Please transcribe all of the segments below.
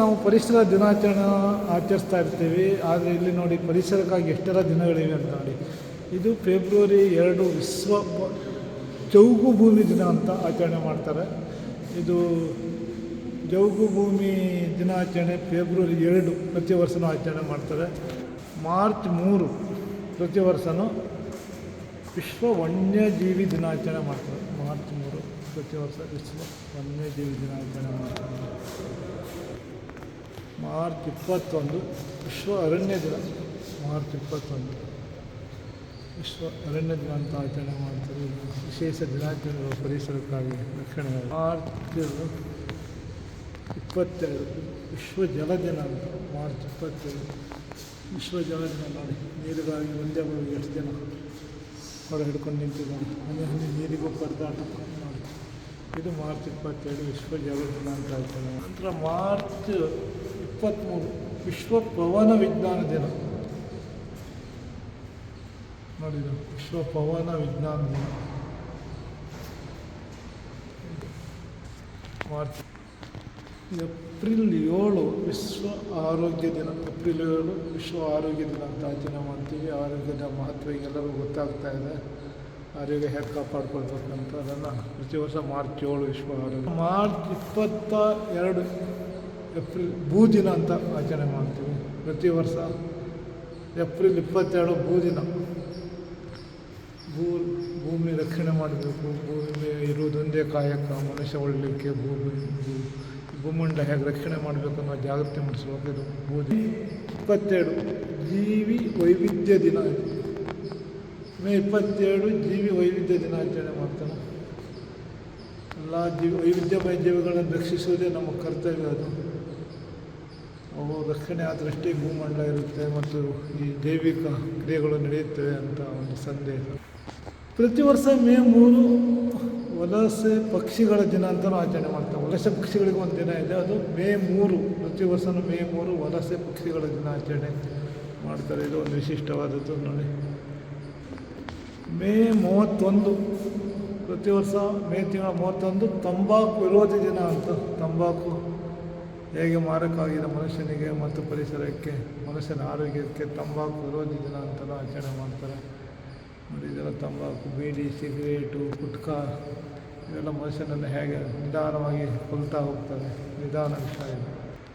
ನಾವು ಪರಿಸರ ದಿನಾಚರಣೆ ಆಚರಿಸ್ತಾ ಇರ್ತೀವಿ. ಆದರೆ ಇಲ್ಲಿ ನೋಡಿ ಪರಿಸರಕ್ಕಾಗಿ ಎಷ್ಟರ ದಿನಗಳಿವೆ ಅಂತ ನೋಡಿ. ಇದು ಫೆಬ್ರವರಿ ಎರಡು ವಿಶ್ವ ಜೌಗು ಭೂಮಿ ದಿನ ಅಂತ ಆಚರಣೆ ಮಾಡ್ತಾರೆ. ಇದು ಜೌಗು ಭೂಮಿ ದಿನಾಚರಣೆ ಫೆಬ್ರವರಿ ಎರಡು ಪ್ರತಿ ವರ್ಷನೂ ಆಚರಣೆ ಮಾಡ್ತಾರೆ. ಮಾರ್ಚ್ ಮೂರು ಪ್ರತಿ ವರ್ಷನೂ ವಿಶ್ವ ವನ್ಯಜೀವಿ ದಿನಾಚರಣೆ ಮಾಡ್ತಾರೆ. ಮಾರ್ಚ್ ಮೂರು ಪ್ರತಿ ವರ್ಷ ವಿಶ್ವ ವನ್ಯಜೀವಿ ದಿನಾಚರಣೆ ಮಾಡ್ತಾರೆ. ಮಾರ್ಚ್ ಇಪ್ಪತ್ತೊಂದು, ವಿಶ್ವ ಅರಣ್ಯ ದಿನ. ಮಾರ್ಚ್ ಇಪ್ಪತ್ತೊಂದು. ವಿಶ್ವ ಅರಣ್ಯ ದಿನ ಅಂತ ಆಚರಣೆ ಮಾಡ್ತಾರೆ. ವಿಶೇಷ ದಿನಾಚರಣೆಗಳು ಪರಿಸರಕ್ಕಾಗಿ ರಕ್ಷಣೆ ಮಾರ್ಚ್ ಇಪ್ಪತ್ತೆರಡು. ವಿಶ್ವ ಜಲ ದಿನ ಅಂತ. ಮಾರ್ಚ್ ಇಪ್ಪತ್ತೆರಡು. ವಿಶ್ವ ಜಲ ದಿನ ನೋಡಿ. ನೀರಿಗಾಗಿ ಒಂದೇ ಬರೋದು ಎಷ್ಟು ಜನ ಹೊರ ಹಿಡ್ಕೊಂಡು ನಿಂತಿದ್ದಾರೆ. ಮನೆ ಹನಿ ನೀರಿಗೂ ಪರದಾಟ ಇದು ಮಾರ್ಚ್ ಇಪ್ಪತ್ತೆರಡು, ವಿಶ್ವ ಜಲ ದಿನ ಅಂತ ಆಚರಣೆ. ನಂತರ ಮಾರ್ಚ್ ಇಪ್ಪತ್ತ್ಮೂರು ವಿಶ್ವ ಪವನ ವಿಜ್ಞಾನ ದಿನ. ನೋಡಿದ ವಿಶ್ವ ಪವನ ವಿಜ್ಞಾನ ದಿನ. ಮಾರ್ಚ್ ಏಪ್ರಿಲ್ ಏಳು ವಿಶ್ವ ಆರೋಗ್ಯ ದಿನ. ಏಪ್ರಿಲ್ ಏಳು ವಿಶ್ವ ಆರೋಗ್ಯ ದಿನ ಅಂತ ಆಚರಣೆ ಮಾಡ್ತೀವಿ ಆರೋಗ್ಯದ ಮಹತ್ವ ಎಲ್ಲರಿಗೂ ಗೊತ್ತಾಗ್ತಾ ಇದೆ. ಆರೋಗ್ಯ ಹೇಗೆ ಕಾಪಾಡ್ಕೊಳ್ಬೇಕಂತ ಅದನ್ನು ಪ್ರತಿ ವರ್ಷ ಮಾರ್ಚ್ ಏಳು ವಿಶ್ವ ಆರೋಗ್ಯ ಮಾರ್ಚ್ ಇಪ್ಪತ್ತ ಎರಡು ಏಪ್ರಿಲ್ ಭೂ ದಿನ ಅಂತ ಆಚರಣೆ ಮಾಡ್ತೀವಿ. ಪ್ರತಿ ವರ್ಷ ಏಪ್ರಿಲ್ ಇಪ್ಪತ್ತೆರಡು ಭೂ ದಿನ ಭೂ, ಭೂಮಿ ರಕ್ಷಣೆ ಮಾಡಬೇಕು. ಭೂಮಿ ಇರುವುದೊಂದೇ ಕಾಯಕ. ಮನುಷ್ಯ ಒಳ್ಳಲಿಕ್ಕೆ ಭೂಮಿ ಭೂಮಂಡ ಹೇಗೆ ರಕ್ಷಣೆ ಮಾಡಬೇಕು ಅನ್ನೋ ಜಾಗೃತಿ ಮೂಡಿಸ್ಬೇಕು. ಇದು ಭೂದಿ ಇಪ್ಪತ್ತೆರಡು, ಜೀವಿ ವೈವಿಧ್ಯ ದಿನ ಮೇ ಇಪ್ಪತ್ತೆರಡು ಜೀವಿ ವೈವಿಧ್ಯ ದಿನ ಆಚರಣೆ ಮಾಡ್ತಾನೆ ಎಲ್ಲ ಜೀವಿ ವೈವಿಧ್ಯಮಯ ಜೀವಿಗಳನ್ನು ರಕ್ಷಿಸುವುದೇ ನಮ್ಮ ಕರ್ತವ್ಯ ಅದು. ಅವು ರಕ್ಷಣೆ ದೃಷ್ಟಿ ಭೂಮಂಡ ಇರುತ್ತೆ ಮತ್ತು ಈ ದೈವಿಕ ಕ್ರಿಯೆಗಳು ನಡೆಯುತ್ತವೆ ಅಂತ ಒಂದು ಸಂದೇಶ ಪ್ರತಿ ವರ್ಷ ಮೇ ಮೂರು ವಲಸೆ ಪಕ್ಷಿಗಳ ದಿನ ಅಂತಲೂ ಆಚರಣೆ ಮಾಡ್ತಾರೆ. ವಲಸೆ ಪಕ್ಷಿಗಳಿಗೆ ಒಂದು ದಿನ ಇದೆ. ಅದು ಮೇ ಮೂರು, ಪ್ರತಿ ವರ್ಷನೂ ಮೇ ಮೂರು ವಲಸೆ ಪಕ್ಷಿಗಳ ದಿನ ಆಚರಣೆ ಮಾಡ್ತಾರೆ. ಇದು ಒಂದು ವಿಶಿಷ್ಟವಾದದ್ದು ನೋಡಿ. ಮೇ ಮೂವತ್ತೊಂದು, ಪ್ರತಿ ವರ್ಷ ಮೇ ತಿಂಗಳ ಮೂವತ್ತೊಂದು, ತಂಬಾಕು ವಿರೋಧಿ ದಿನ ಅಂತ, ತಂಬಾಕು ಹೇಗೆ ಮಾರಕವಾಗಿದೆ ಮನುಷ್ಯನಿಗೆ ಮತ್ತು ಪರಿಸರಕ್ಕೆ? ಮನುಷ್ಯನ ಆರೋಗ್ಯಕ್ಕೆ ತಂಬಾಕು ವಿರೋಧಿ ದಿನ ಅಂತೆಲ್ಲ ಆಚರಣೆ ಮಾಡ್ತಾರೆ. ನೋಡಿ, ಇದೆಲ್ಲ ತಂಬಾಕು, ಬೀಡಿ, ಸಿಗರೇಟು ಪುಟ್ಕಾ ಇವೆಲ್ಲ ಮನುಷ್ಯನನ್ನು ಹೇಗೆ ನಿಧಾನವಾಗಿ ಕೊಲ್ತಾ ಹೋಗ್ತದೆ ನಿಧಾನ ವಿಷಯ ಇದೆ.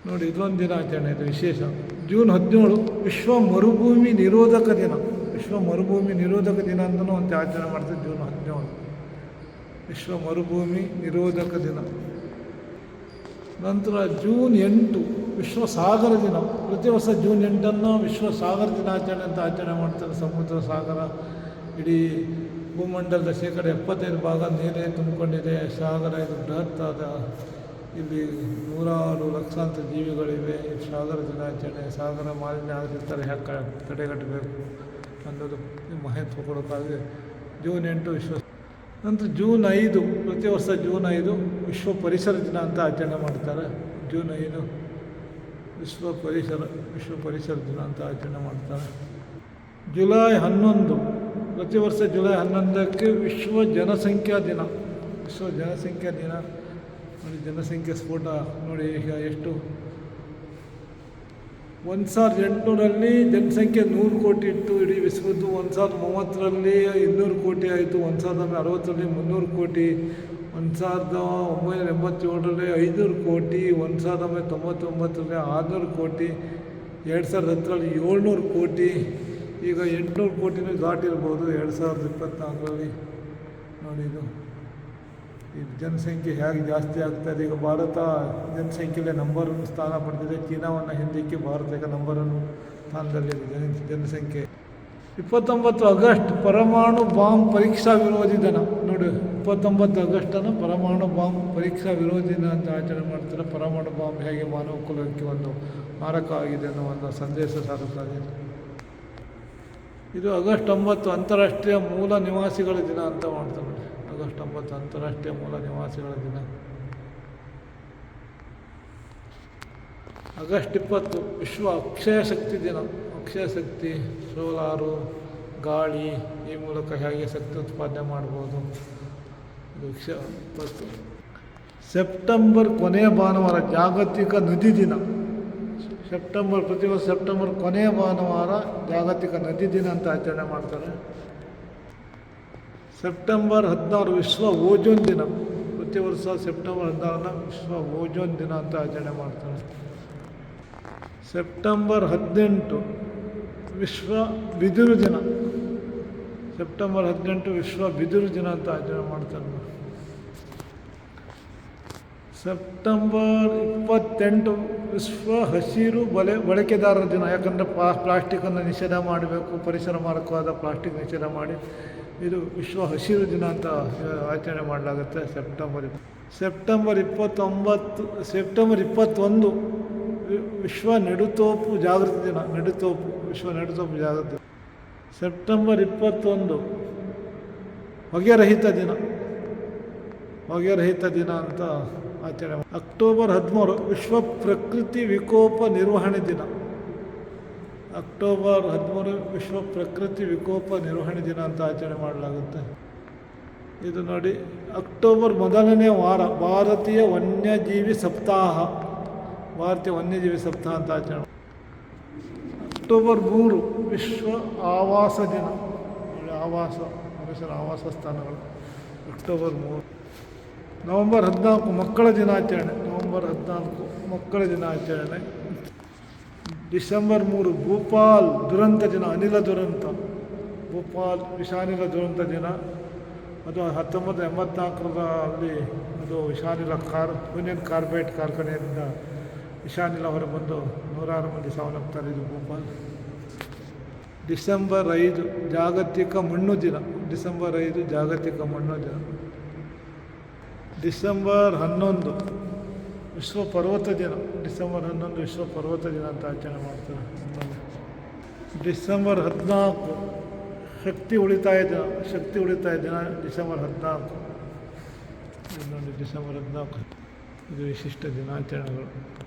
ನೋಡಿ, ಇದೊಂದು ದಿನ ಆಚರಣೆ, ಇದೆ ವಿಶೇಷ. ಜೂನ್ ಹದಿನೇಳು, ವಿಶ್ವ ಮರುಭೂಮಿ ನಿರೋಧಕ ದಿನ. ವಿಶ್ವ ಮರುಭೂಮಿ ನಿರೋಧಕ ದಿನ ಅಂತಲೂ ಒಂದು ಆಚರಣೆ ಮಾಡ್ತಾರೆ ಜೂನ್ ಹದಿನೇಳು. ವಿಶ್ವ ಮರುಭೂಮಿ ನಿರೋಧಕ ದಿನ. ನಂತರ ಜೂನ್ ಎಂಟು ವಿಶ್ವ ಸಾಗರ ದಿನ. ಪ್ರತಿ ವರ್ಷ ಜೂನ್ ಎಂಟನ್ನು ವಿಶ್ವ ಸಾಗರ ದಿನಾಚರಣೆ ಅಂತ ಆಚರಣೆ ಮಾಡ್ತಾರೆ ಸಮುದ್ರ ಸಾಗರ. ಇಡೀ ಭೂಮಂಡಲದ ಶೇಕಡ ಎಪ್ಪತ್ತೈದು ಭಾಗ ನೀರೇ ತುಂಬಿಕೊಂಡಿದೆ. ಸಾಗರ ಇದು ಬೃಹತ್ತಾದ ಇಲ್ಲಿ ನೂರಾರು ಲಕ್ಷಾಂತರ ಜೀವಿಗಳಿವೆ. ಸಾಗರ ದಿನಾಚರಣೆ, ಸಾಗರ ಮಾಲಿನ್ಯ ಆಗಿರ್ತಾರೆ ಹೇಗೆ ತಡೆಗಟ್ಟಬೇಕು ಅನ್ನೋದು ಮಹತ್ವ ಕೊಡೋಕ್ಕಾಗಿ ಜೂನ್ ಎಂಟು ವಿಶ್ವ ನಂತರ ಜೂನ್ ಐದು, ಪ್ರತಿ ವರ್ಷ ಜೂನ್ ಐದು ವಿಶ್ವ ಪರಿಸರ ದಿನ ಅಂತ ಆಚರಣೆ ಮಾಡ್ತಾರೆ. ಜೂನ್ ಐದು ವಿಶ್ವ ಪರಿಸರ ವಿಶ್ವ ಪರಿಸರ ದಿನ ಅಂತ ಆಚರಣೆ ಮಾಡ್ತಾರೆ. ಜುಲೈ ಹನ್ನೊಂದು, ಪ್ರತಿ ವರ್ಷ ಜುಲೈ ಹನ್ನೊಂದಕ್ಕೆ ವಿಶ್ವ ಜನಸಂಖ್ಯಾ ದಿನ. ವಿಶ್ವ ಜನಸಂಖ್ಯಾ ದಿನ. ನೋಡಿ, ಜನಸಂಖ್ಯೆ ಸ್ಫೋಟ ನೋಡಿ ಈಗ ಎಷ್ಟು ಒಂದು ಸಾವಿರದ ಎಂಟುನೂರಲ್ಲಿ ಜನಸಂಖ್ಯೆ ನೂರು ಕೋಟಿ ಇತ್ತು, ಇಡೀ ವಿಶ್ವದ್ದು ಒಂದು ಸಾವಿರದ ಮೂವತ್ತರಲ್ಲಿ ಇನ್ನೂರು ಕೋಟಿ ಆಯಿತು ಒಂದು ಸಾವಿರದ ಅರವತ್ತರಲ್ಲಿ ಮುನ್ನೂರು ಕೋಟಿ ಒಂದು ಸಾವಿರದ ಒಂಬೈನೂರ ಎಂಬತ್ತೇಳರಲ್ಲಿ ಐನೂರು ಕೋಟಿ ಒಂದು ಸಾವಿರದ ಒಂಬೈನೂರ ತೊಂಬತ್ತೊಂಬತ್ತರಲ್ಲಿ ಆರುನೂರು ಕೋಟಿ ಎರಡು ಸಾವಿರದ ಹತ್ತರಲ್ಲಿ ಏಳ್ನೂರು ಕೋಟಿ, ಈಗ ಎಂಟುನೂರು ಕೋಟಿನೂ ದಾಟಿರ್ಬೋದು ಎರಡು ಸಾವಿರದ ಇಪ್ಪತ್ತ್ನಾಲ್ಕರಲ್ಲಿ ನೋಡಿ ಇದು ಈ ಜನಸಂಖ್ಯೆ ಹೇಗೆ ಜಾಸ್ತಿ ಆಗ್ತಾಯಿದೆ ಈಗ ಭಾರತ ಜನಸಂಖ್ಯೆಯಲ್ಲಿ ನಂಬರ್ ಒನ್ ಸ್ಥಾನ ಪಡೆದಿದೆ. ಚೀನಾವನ್ನು ಹಿಂದಿಕ್ಕಿ ಭಾರತ ಈಗ ನಂಬರ್ ಒನ್ ಸ್ಥಾನದಲ್ಲಿದೆ ಜನ, ಜನಸಂಖ್ಯೆ. ಇಪ್ಪತ್ತೊಂಬತ್ತು ಆಗಸ್ಟ್ ಪರಮಾಣು ಬಾಂಬ್ ಪರೀಕ್ಷಾ ವಿರೋಧಿ ದಿನ. ನೋಡಿ, ಇಪ್ಪತ್ತೊಂಬತ್ತು ಆಗಸ್ಟನ್ನು ಪರಮಾಣು ಬಾಂಬ್ ಪರೀಕ್ಷಾ ವಿರೋಧಿ ದಿನ ಅಂತ ಆಚರಣೆ ಮಾಡ್ತಾರೆ. ಪರಮಾಣು ಬಾಂಬ್ ಹೇಗೆ ಮಾನವ ಕುಲಕ್ಕೆ ಒಂದು ಮಾರಕ ಆಗಿದೆ ಅನ್ನೋ ಒಂದು ಸಂದೇಶ ಸಾರುತ್ತದೆ ಇದು. ಆಗಸ್ಟ್ ಒಂಬತ್ತು ಅಂತಾರಾಷ್ಟ್ರೀಯ ಮೂಲ ನಿವಾಸಿಗಳ ದಿನ ಅಂತ ಮಾಡ್ತಾರೆ ಆಗಸ್ಟ್ ಒಂಬತ್ತು ಅಂತಾರಾಷ್ಟ್ರೀಯ ಮೂಲ ನಿವಾಸಿಗಳ ದಿನ. ಆಗಸ್ಟ್ ಇಪ್ಪತ್ತು, ವಿಶ್ವ ಅಕ್ಷಯ ಶಕ್ತಿ ದಿನ. ಅಕ್ಷಯ ಶಕ್ತಿ, ಸೋಲಾರು, ಗಾಳಿ ಈ ಮೂಲಕ ಹೇಗೆ ಶಕ್ತಿ ಉತ್ಪಾದನೆ ಮಾಡ್ಬೋದು? ವೃಕ್ಷ ಇಪ್ಪತ್ತು. ಸೆಪ್ಟೆಂಬರ್ ಕೊನೆಯ ಭಾನುವಾರ, ಜಾಗತಿಕ ನದಿ ದಿನ. ಸೆಪ್ಟೆಂಬರ್, ಪ್ರತಿ ವರ್ಷ ಸೆಪ್ಟೆಂಬರ್ ಕೊನೆಯ ಭಾನುವಾರ ಜಾಗತಿಕ ನದಿ ದಿನ ಅಂತ ಆಚರಣೆ ಮಾಡ್ತಾರೆ. ಸೆಪ್ಟೆಂಬರ್ ಹದಿನಾರು ವಿಶ್ವ ಓಜೋನ್ ದಿನ. ಪ್ರತಿ ವರ್ಷ ಸೆಪ್ಟೆಂಬರ್ ಹದಿನಾರನ ವಿಶ್ವ ಓಜೋನ್ ದಿನ ಅಂತ ಆಚರಣೆ ಮಾಡ್ತಾರೆ. ಸೆಪ್ಟೆಂಬರ್ ಹದಿನೆಂಟು ವಿಶ್ವ ಬಿದಿರು ದಿನ. ಸೆಪ್ಟೆಂಬರ್ ಹದಿನೆಂಟು ವಿಶ್ವ ಬಿದಿರು ದಿನ ಅಂತ ಆಚರಣೆ ಮಾಡ್ತಾರೆ. ಸೆಪ್ಟೆಂಬರ್ ಇಪ್ಪತ್ತೆಂಟು ವಿಶ್ವ ಹಸಿರು ಬಲೆ ಬಳಕೆದಾರರ ದಿನ. ಯಾಕಂದರೆ ಪ್ಲಾ, ಪ್ಲಾಸ್ಟಿಕನ್ನು ನಿಷೇಧ ಮಾಡಬೇಕು, ಪರಿಸರ ಮಾರಕವಾದ ಪ್ಲಾಸ್ಟಿಕ್ ನಿಷೇಧ ಮಾಡಿ ಇದು ವಿಶ್ವ ಹಸಿರು ದಿನ ಅಂತ ಆಚರಣೆ ಮಾಡಲಾಗುತ್ತೆ ಸೆಪ್ಟೆಂಬರ್ ಇಪ್, ಸೆಪ್ಟೆಂಬರ್ ಇಪ್ಪತ್ತೊಂಬತ್ತು, ಸೆಪ್ಟೆಂಬರ್ ಇಪ್ಪತ್ತೊಂದು ವಿಶ್ವ ನೆಡುತೋಪು ಜಾಗೃತಿ ದಿನ. ನೆಡುತೋಪು, ವಿಶ್ವ ನೆಡುತೋಪು ಜಾಗೃತಿ. ಸೆಪ್ಟೆಂಬರ್ ಇಪ್ಪತ್ತೊಂದು ಹೊಗೆರಹಿತ ದಿನ. ಹೊಗೆರಹಿತ ದಿನ ಅಂತ ಆಚರಣೆ ಅಕ್ಟೋಬರ್ ಹದಿಮೂರು, ವಿಶ್ವ ಪ್ರಕೃತಿ ವಿಕೋಪ ನಿರ್ವಹಣೆ ದಿನ. ಅಕ್ಟೋಬರ್ ಹದಿಮೂರು, ವಿಶ್ವ ಪ್ರಕೃತಿ ವಿಕೋಪ ನಿರ್ವಹಣೆ ದಿನ ಅಂತ ಆಚರಣೆ ಮಾಡಲಾಗುತ್ತೆ. ಇದು ನೋಡಿ, ಅಕ್ಟೋಬರ್ ಮೊದಲನೇ ವಾರ, ಭಾರತೀಯ ವನ್ಯಜೀವಿ ಸಪ್ತಾಹ. ಭಾರತೀಯ ವನ್ಯಜೀವಿ ಸಪ್ತಾಹ ಅಂತ ಆಚರಣೆ. ಅಕ್ಟೋಬರ್ ಮೂರು, ವಿಶ್ವ ಆವಾಸ ದಿನ. ಆವಾಸ, ಮನುಷ್ಯರ ಆವಾಸ ಸ್ಥಾನಗಳು ಅಕ್ಟೋಬರ್ ಮೂರು. ನವಂಬರ್ ಹದಿನಾಲ್ಕು ಮಕ್ಕಳ ದಿನಾಚರಣೆ. ನವಂಬರ್ ಹದಿನಾಲ್ಕು ಮಕ್ಕಳ ದಿನಾಚರಣೆ. ಡಿಸೆಂಬರ್ ಮೂರು ಭೂಪಾಲ್ ದುರಂತ ದಿನ, ಅನಿಲ ದುರಂತ. ಭೂಪಾಲ್ ವಿಷಾನಿಲ ದುರಂತ ದಿನ. ಅದು ಹತ್ತೊಂಬತ್ತು ಎಂಬತ್ನಾಲ್ಕರಲ್ಲಿ ಅದು ವಿಷಾನಿಲ ಕಾರ್, ಯೂನಿಯನ್ ಕಾರ್ಬೈಟ್ ಕಾರ್ಖಾನೆಯಿಂದ ವಿಷಾನಿಲ ಬಂದು ನೂರಾರು ಮಂದಿ ಸಾವನ್ನಪ್ತಾರೆ ಇದು ಭೂಪಾಲ್. ಡಿಸೆಂಬರ್ ಐದು ಜಾಗತಿಕ ಮಣ್ಣು ದಿನ. ಡಿಸೆಂಬರ್ ಐದು ಜಾಗತಿಕ ಮಣ್ಣು ದಿನ. ಡಿಸೆಂಬರ್ ಹನ್ನೊಂದು ವಿಶ್ವ ಪರ್ವತ ದಿನ. ಡಿಸೆಂಬರ್ ಹನ್ನೊಂದು ವಿಶ್ವ ಪರ್ವತ ದಿನ ಅಂತ ಆಚರಣೆ ಮಾಡ್ತಾರೆ. ಡಿಸೆಂಬರ್ ಹದಿನಾಲ್ಕು ಶಕ್ತಿ ಉಳಿತಾಯ ದಿನ. ಶಕ್ತಿ ಉಳಿತಾಯ ದಿನ ಡಿಸೆಂಬರ್ ಹದಿನಾಲ್ಕು. ಇನ್ನೊಂದು ಡಿಸೆಂಬರ್ ಹದಿನಾಲ್ಕು. ಇದು ವಿಶಿಷ್ಟ ದಿನಾಚರಣೆಗಳು.